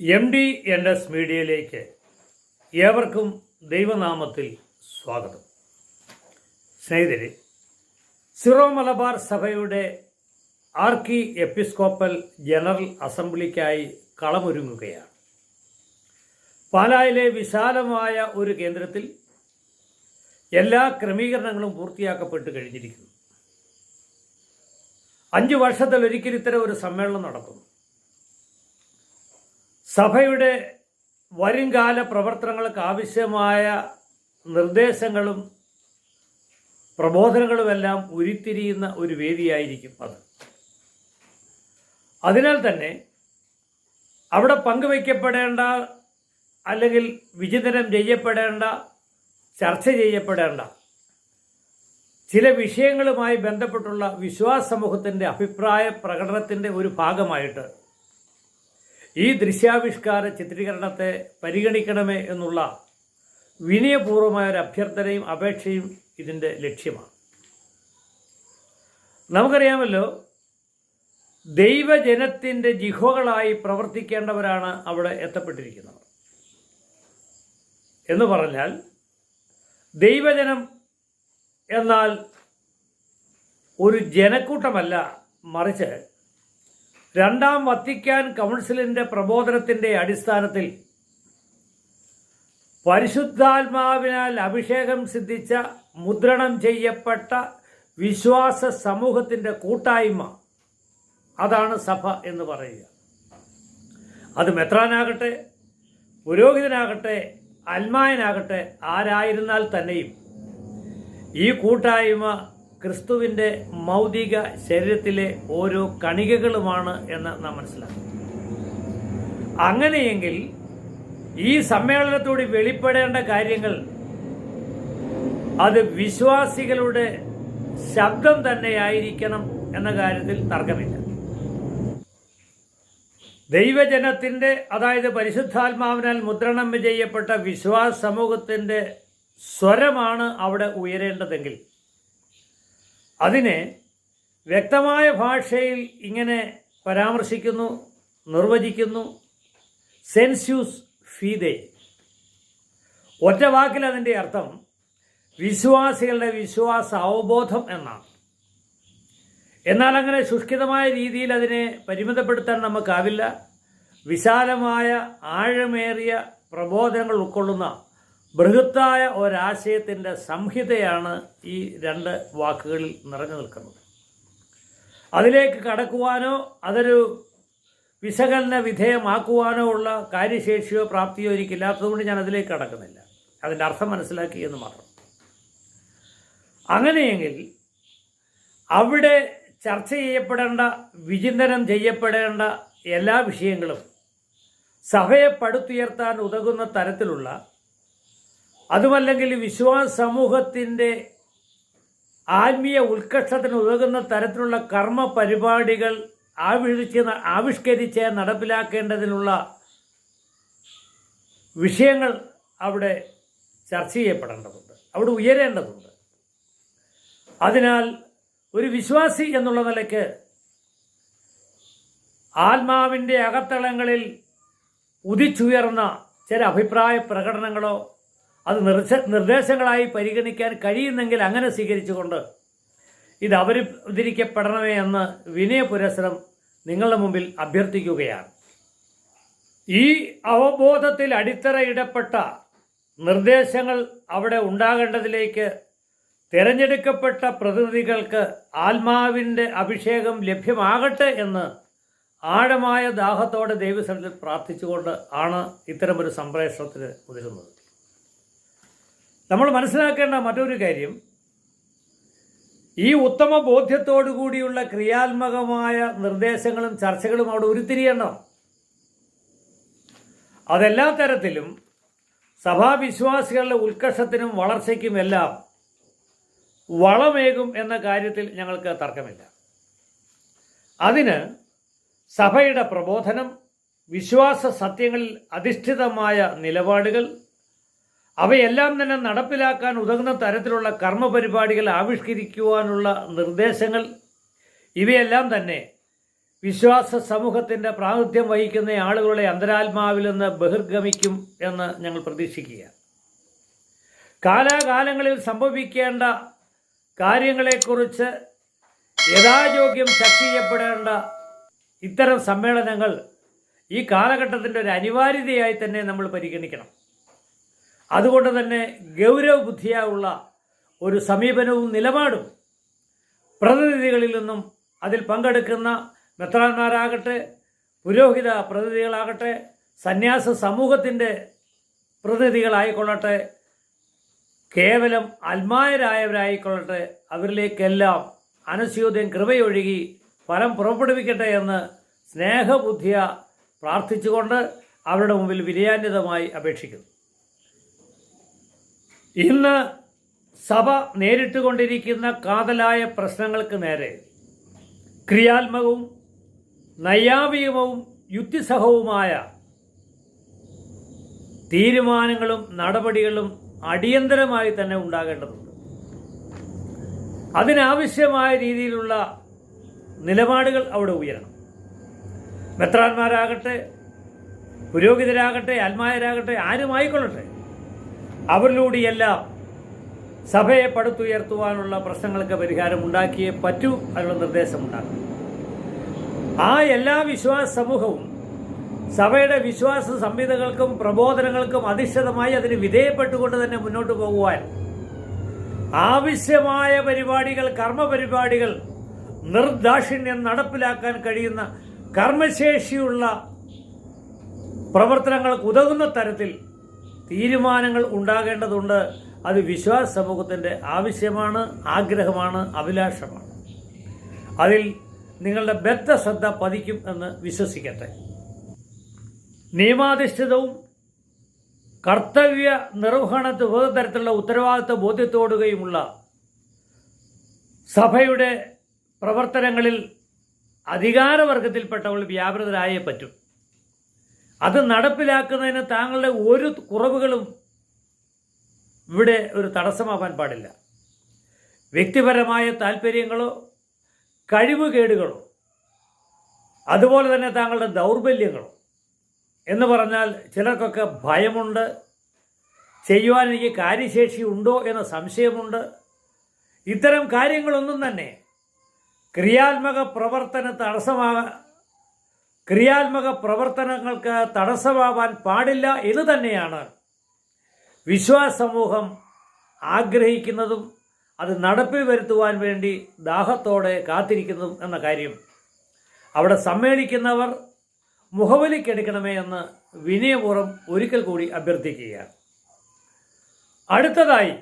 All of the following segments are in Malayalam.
എം ഡി എൻ എസ് മീഡിയയിലേക്ക് ഏവർക്കും ദൈവനാമത്തിൽ സ്വാഗതം. സ്നേഹിതരെ സിറോ മലബാർ സഭയുടെ ആർക്കി എപ്പിസ്കോപ്പൽ ജനറൽ അസംബ്ലിക്കായി കളമൊരുങ്ങുകയാണ്. പാലായിലെ വിശാലമായ ഒരു കേന്ദ്രത്തിൽ എല്ലാ ക്രമീകരണങ്ങളും പൂർത്തിയാക്കപ്പെട്ട് കഴിഞ്ഞിരിക്കുന്നു. അഞ്ച് വർഷത്തിലൊരിക്കൽ ഇത്തരം ഒരു സമ്മേളനം നടക്കുന്നു. സഭയുടെ വരുംകാല പ്രവർത്തനങ്ങൾക്ക് ആവശ്യമായ നിർദ്ദേശങ്ങളും പ്രബോധനങ്ങളുമെല്ലാം ഉരുത്തിരിയുന്ന ഒരു വേദിയായിരിക്കും അത്. അതിനാൽ തന്നെ അവിടെ പങ്കുവയ്ക്കപ്പെടേണ്ട അല്ലെങ്കിൽ വിചിന്തനം ചെയ്യപ്പെടേണ്ട ചർച്ച ചെയ്യപ്പെടേണ്ട ചില വിഷയങ്ങളുമായി ബന്ധപ്പെട്ടുള്ള വിശ്വാസ സമൂഹത്തിന്റെ അഭിപ്രായ പ്രകടനത്തിന്റെ ഒരു ഭാഗമായിട്ട് ഈ ദൃശ്യാവിഷ്കാര ചിത്രീകരണത്തെ പരിഗണിക്കണമേ എന്നുള്ള വിനയപൂർവമായ ഒരു അഭ്യർത്ഥനയും അപേക്ഷയും ഇതിന്റെ ലക്ഷ്യമാണ്. നമുക്കറിയാമല്ലോ ദൈവജനത്തിന്റെ ജിഹോകളായി പ്രവർത്തിക്കേണ്ടവരാണ് അവിടെ എത്തപ്പെട്ടിരിക്കുന്നത്. എന്ന് പറഞ്ഞാൽ ദൈവജനം എന്നാൽ ഒരു ജനക്കൂട്ടമല്ല മറിച്ച് രണ്ടാം വത്തിക്കാൻ കൗൺസിലിന്റെ പ്രബോധനത്തിന്റെ അടിസ്ഥാനത്തിൽ പരിശുദ്ധാത്മാവിനാൽ അഭിഷേകം സിദ്ധിച്ച മുദ്രണം ചെയ്യപ്പെട്ട വിശ്വാസ സമൂഹത്തിന്റെ കൂട്ടായ്മ അതാണ് സഭ എന്ന് പറയുക. അത് മെത്രാനാകട്ടെ പുരോഹിതനാകട്ടെ അൽമായനാകട്ടെ ആരായിരുന്നാൽ തന്നെയും ഈ കൂട്ടായ്മ ക്രിസ്തുവിന്റെ മൗതിക ശരീരത്തിലെ ഓരോ കണികകളുമാണ് എന്ന് നാം മനസ്സിലാക്കും അങ്ങനെയെങ്കിൽ ഈ സമ്മേളനത്തോട് വെളിപ്പെടേണ്ട കാര്യങ്ങൾ അത് വിശ്വാസികളുടെ ശബ്ദം തന്നെയായിരിക്കണം എന്ന കാര്യത്തിൽ തർക്കമില്ല. ദൈവജനത്തിന്റെ അതായത് പരിശുദ്ധാത്മാവിനാൽ മുദ്രണം ചെയ്യപ്പെട്ട വിശ്വാസ സമൂഹത്തിന്റെ സ്വരമാണ് അവിടെ ഉയരേണ്ടതെങ്കിൽ അതിനെ വ്യക്തമായ ഭാഷയിൽ ഇങ്ങനെ പരാമർശിക്കുന്നു നിർവചിക്കുന്നു. സെൻസ്യൂസ് ഫീദേ ഒറ്റ വാക്കിൽ അതിന്റെ അർത്ഥം വിശ്വാസികളുടെ വിശ്വാസ അവബോധം എന്നാണ്. എന്നാൽ അങ്ങനെ ശുഷ്കിതമായ രീതിയിൽ അതിനെ പരിമിതപ്പെടുത്താൻ നമുക്കാവില്ല. വിശാലമായ ആഴമേറിയ പ്രബോധനങ്ങൾ ഉൾക്കൊള്ളുന്ന ബൃഹത്തായ ഒരാശയത്തിന്റെ സംഹിതയാണ് ഈ രണ്ട് വാക്കുകളിൽ നിറഞ്ഞു നിൽക്കുന്നത്. അതിലേക്ക് കടക്കുവാനോ അതൊരു വിശകലന വിധേയമാക്കുവാനോ ഉള്ള കാര്യശേഷിയോ പ്രാപ്തിയോ എനിക്കില്ലാത്തതുകൊണ്ട് ഞാൻ അതിലേക്ക് കടക്കുന്നില്ല. അതിന്റെ അർത്ഥം മനസ്സിലാക്കി എന്ന് മാത്രം. അങ്ങനെയെങ്കിൽ അവിടെ ചർച്ച ചെയ്യപ്പെടേണ്ട വിചിന്തനം ചെയ്യപ്പെടേണ്ട എല്ലാ വിഷയങ്ങളും സഭയെ പടുത്തുയർത്താൻ ഉതകുന്ന തരത്തിലുള്ള അതുമല്ലെങ്കിൽ വിശ്വാസ സമൂഹത്തിന്റെ ആത്മീയ ഉത്കർഷത്തിന് ഉതകുന്ന തരത്തിലുള്ള കർമ്മ പരിപാടികൾ ആവിഷ്കരിച്ച് ആവിഷ്കരിച്ച് നടപ്പിലാക്കേണ്ടതിനുള്ള വിഷയങ്ങൾ അവിടെ ചർച്ച ചെയ്യപ്പെടേണ്ടതുണ്ട്. അവിടെ ഉയരേണ്ടതുണ്ട്. അതിനാൽ ഒരു വിശ്വാസി എന്നുള്ള നിലയ്ക്ക് ആത്മാവിന്റെ അകത്തളങ്ങളിൽ ഉദിച്ചുയർന്ന ചില അഭിപ്രായ പ്രകടനങ്ങളോ അത് നിർദ്ദേശ നിർദ്ദേശങ്ങളായി പരിഗണിക്കാൻ കഴിയുന്നെങ്കിൽ അങ്ങനെ സ്വീകരിച്ചുകൊണ്ട് ഇത് അവരുദ്ധരിക്കപ്പെടണമേ എന്ന് വിനയപുരസ്സരം നിങ്ങളുടെ മുമ്പിൽ അഭ്യർത്ഥിക്കുകയാണ്. ഈ അവബോധത്തിൽ അടിത്തറയിടപ്പെട്ട നിർദ്ദേശങ്ങൾ അവിടെ ഉണ്ടാകേണ്ടതിലേക്ക് തിരഞ്ഞെടുക്കപ്പെട്ട പ്രതിനിധികൾക്ക് ആത്മാവിന്റെ അഭിഷേകം ലഭ്യമാകട്ടെ എന്ന് ആഴമായ ദാഹത്തോടെ ദൈവസ്ഥലത്തിൽ പ്രാർത്ഥിച്ചുകൊണ്ട് ആണ് ഇത്തരമൊരു സംപ്രേഷണത്തിന് മുതിരുന്നത് നമ്മൾ മനസ്സിലാക്കേണ്ട മറ്റൊരു കാര്യം. ഈ ഉത്തമ ബോധ്യത്തോടു കൂടിയുള്ള ക്രിയാത്മകമായ നിർദ്ദേശങ്ങളും ചർച്ചകളും അവിടെ ഉരുത്തിരിയണം. അതെല്ലാ തരത്തിലും സഭാവിശ്വാസികളുടെ ഉത്കർഷത്തിനും വളർച്ചയ്ക്കും എല്ലാം വളമേകും എന്ന കാര്യത്തിൽ ഞങ്ങൾക്ക് തർക്കമില്ല. അതിന് സഭയുടെ പ്രബോധനം വിശ്വാസ സത്യങ്ങളിൽ അധിഷ്ഠിതമായ നിലപാടുകൾ അവയെല്ലാം തന്നെ നടപ്പിലാക്കാൻ ഉതകുന്ന തരത്തിലുള്ള കർമ്മ പരിപാടികൾ ആവിഷ്കരിക്കുവാനുള്ള നിർദ്ദേശങ്ങൾ. ഇവയെല്ലാം തന്നെ വിശ്വാസ സമൂഹത്തിന്റെ പ്രാതിനിധ്യം വഹിക്കുന്ന ആളുകളുടെ അന്തരാത്മാവിൽ നിന്ന് ബഹിർഗമിക്കും എന്ന് ഞങ്ങൾ പ്രതീക്ഷിക്കുക കാലാകാലങ്ങളിൽ സംഭവിക്കേണ്ട കാര്യങ്ങളെക്കുറിച്ച് യഥായോഗ്യം ചർച്ച ചെയ്യപ്പെടേണ്ട ഇത്തരം സമ്മേളനങ്ങൾ ഈ കാലഘട്ടത്തിന്റെ ഒരു അനിവാര്യതയായി തന്നെ നമ്മൾ പരിഗണിക്കണം. അതുകൊണ്ട് തന്നെ ഗൗരവബുദ്ധിയായുള്ള ഒരു സമീപനവും നിലപാടും പ്രതിനിധികളിൽ നിന്നും അതിൽ പങ്കെടുക്കുന്ന മെത്രാന്മാരാകട്ടെ പുരോഹിത പ്രതിനിധികളാകട്ടെ സന്യാസ സമൂഹത്തിന്റെ പ്രതിനിധികളായിക്കൊള്ളട്ടെ കേവലം അൽമായരായവരായിക്കൊള്ളട്ടെ അവരിലേക്കെല്ലാം അനസ്യോദ്യം കൃപയൊഴുകി ഫലം പുറപ്പെടുവിക്കട്ടെ എന്ന് സ്നേഹബുദ്ധിയ പ്രാർത്ഥിച്ചുകൊണ്ട് അവരുടെ മുമ്പിൽ വിനയാന്യതമായി അപേക്ഷിക്കുന്നു. ഇന്ന് സഭ നേരിട്ടുകൊണ്ടിരിക്കുന്ന കാതലായ പ്രശ്നങ്ങൾക്ക് നേരെ ക്രിയാത്മകവും നൈയാവികവും യുക്തിസഹവുമായ തീരുമാനങ്ങളും നടപടികളും അടിയന്തരമായി തന്നെ ഉണ്ടാകേണ്ടതുണ്ട്. അതിനാവശ്യമായ രീതിയിലുള്ള നിലപാടുകൾ അവിടെ ഉയരണം. മെത്രാന്മാരാകട്ടെ പുരോഹിതരാകട്ടെ ആത്മായരാകട്ടെ ആരുമായിക്കൊള്ളട്ടെ അവരിലൂടെയെല്ലാം സഭയെ പടുത്തുയർത്തുവാനുള്ള പ്രശ്നങ്ങൾക്ക് പരിഹാരം ഉണ്ടാക്കിയേ പറ്റൂ അതിനുള്ള നിർദ്ദേശമുണ്ടാകും ആ എല്ലാ വിശ്വാസ സമൂഹവും സഭയുടെ വിശ്വാസ സംഹിതകൾക്കും പ്രബോധനങ്ങൾക്കും അധിഷ്ഠിതമായി അതിന് വിധേയപ്പെട്ടുകൊണ്ട് തന്നെ മുന്നോട്ട് പോകുവാൻ ആവശ്യമായ പരിപാടികൾ കർമ്മ പരിപാടികൾ നിർദാക്ഷിണ്യം നടപ്പിലാക്കാൻ കഴിയുന്ന കർമ്മശേഷിയുള്ള പ്രവർത്തനങ്ങൾക്ക് ഉതകുന്ന തരത്തിൽ തീരുമാനങ്ങൾ ഉണ്ടാകേണ്ടതുണ്ട്. അത് വിശ്വാസ സമൂഹത്തിന്റെ ആവശ്യമാണ് ആഗ്രഹമാണ് അഭിലാഷമാണ്. അതിൽ നിങ്ങളുടെ ബദ്ധ ശ്രദ്ധ പതിക്കും എന്ന് വിശ്വസിക്കട്ടെ. നിയമാധിഷ്ഠിതവും കർത്തവ്യ നിർവഹണത്തെ വിവിധ തരത്തിലുള്ള ഉത്തരവാദിത്വ ബോധ്യത്തോടുകയുമുള്ള സഭയുടെ പ്രവർത്തനങ്ങളിൽ അധികാരവർഗത്തിൽപ്പെട്ടവൾ വ്യാപൃതരായേ പറ്റും. അത് നടപ്പിലാക്കുന്നതിന് താങ്കളുടെ ഒരു കുറവുകളും ഇവിടെ ഒരു തടസ്സമാവാൻ പാടില്ല. വ്യക്തിപരമായ താല്പര്യങ്ങളോ കഴിവുകേടുകളോ അതുപോലെ തന്നെ താങ്കളുടെ ദൗർബല്യങ്ങളോ എന്ന് പറഞ്ഞാൽ ചിലർക്കൊക്കെ ഭയമുണ്ട് ചെയ്യുവാൻ എനിക്ക് കാര്യശേഷി ഉണ്ടോ എന്ന സംശയമുണ്ട്. ഇത്തരം കാര്യങ്ങളൊന്നും തന്നെ ക്രിയാത്മക പ്രവർത്തന തടസ്സമാകാ ക്രിയാത്മക പ്രവർത്തനങ്ങൾക്ക് തടസ്സമാവാൻ പാടില്ല എന്ന് തന്നെയാണ്. വിശ്വാസ സമൂഹം ആഗ്രഹിക്കുന്നതും അത് നടപ്പിൽ വരുത്തുവാൻ വേണ്ടി ദാഹത്തോടെ കാത്തിരിക്കുന്നതും എന്ന കാര്യം. അവിടെ സമ്മേളിക്കുന്നവർ മുഖവലിക്കെടുക്കണമേ എന്ന് വിനയപൂർവം ഒരിക്കൽ കൂടി അഭ്യർത്ഥിക്കുകയാണ്. അടുത്തതായി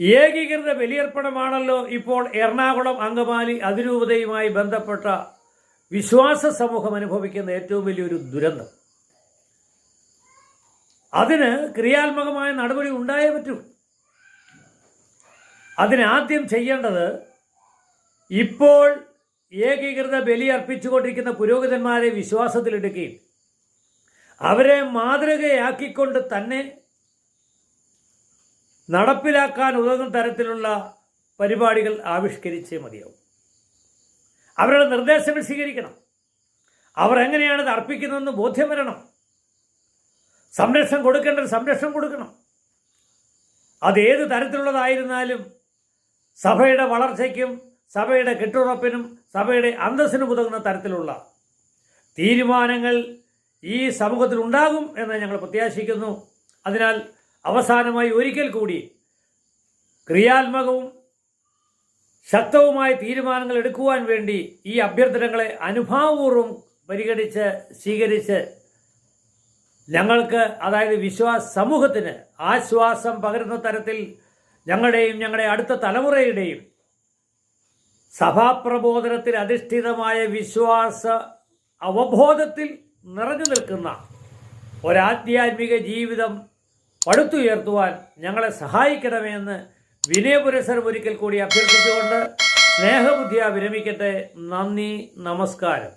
ഏകീകൃത ബലിയർപ്പണമാണല്ലോ ഇപ്പോൾ എറണാകുളം അങ്കമാലി അതിരൂപതയുമായി ബന്ധപ്പെട്ട വിശ്വാസ സമൂഹം അനുഭവിക്കുന്ന ഏറ്റവും വലിയൊരു ദുരന്തം. അതിന് ക്രിയാത്മകമായ നടപടി ഉണ്ടായേ പറ്റൂ. അതിനാദ്യം ചെയ്യേണ്ടത് ഇപ്പോൾ ഏകീകൃത ബലി അർപ്പിച്ചുകൊണ്ടിരിക്കുന്ന പുരോഹിതന്മാരെ വിശ്വാസത്തിലെടുക്കുകയും അവരെ മാതൃകയാക്കിക്കൊണ്ട് തന്നെ നടപ്പിലാക്കാൻ ഉതകുന്ന തരത്തിലുള്ള പരിപാടികൾ ആവിഷ്കരിച്ചേ മതിയാവും. അവരുടെ നിർദ്ദേശങ്ങൾ സ്വീകരിക്കണം. അവർ എങ്ങനെയാണ് ഇത് അർപ്പിക്കുന്നതെന്ന് ബോധ്യം വരണം. സംരക്ഷണം കൊടുക്കേണ്ടത് സംരക്ഷണം കൊടുക്കണം. അത് ഏത് തരത്തിലുള്ളതായിരുന്നാലും സഭയുടെ വളർച്ചയ്ക്കും സഭയുടെ കെട്ടുറപ്പിനും സഭയുടെ അന്തസ്സിനും ഉതകുന്ന തരത്തിലുള്ള തീരുമാനങ്ങൾ ഈ സമൂഹത്തിൽ ഉണ്ടാകും എന്ന് ഞങ്ങൾ പ്രത്യാശിക്കുന്നു. അതിനാൽ അവസാനമായി ഒരിക്കൽ കൂടി ക്രിയാത്മകവും ശക്തവുമായ തീരുമാനങ്ങൾ എടുക്കുവാൻ വേണ്ടി ഈ അഭ്യർത്ഥനകളെ അനുഭാവപൂർവം പരിഗണിച്ച് സ്വീകരിച്ച് ഞങ്ങൾക്ക് അതായത് വിശ്വാസ സമൂഹത്തിന് ആശ്വാസം പകരുന്ന തരത്തിൽ ഞങ്ങളുടെയും ഞങ്ങളുടെ അടുത്ത തലമുറയുടെയും സഭാപ്രബോധനത്തിൽ അധിഷ്ഠിതമായ വിശ്വാസ അവബോധത്തിൽ നിറഞ്ഞു നിൽക്കുന്ന ഒരാധ്യാത്മിക ജീവിതം പടുത്തുയർത്തുവാൻ ഞങ്ങളെ സഹായിക്കണമെന്ന് വിനയപുരസരം ഒരിക്കൽ കൂടി അഭ്യർത്ഥിച്ചുകൊണ്ട് സ്നേഹബുദ്ധിയ വിരമിക്കട്ടെ. നന്ദി നമസ്കാരം.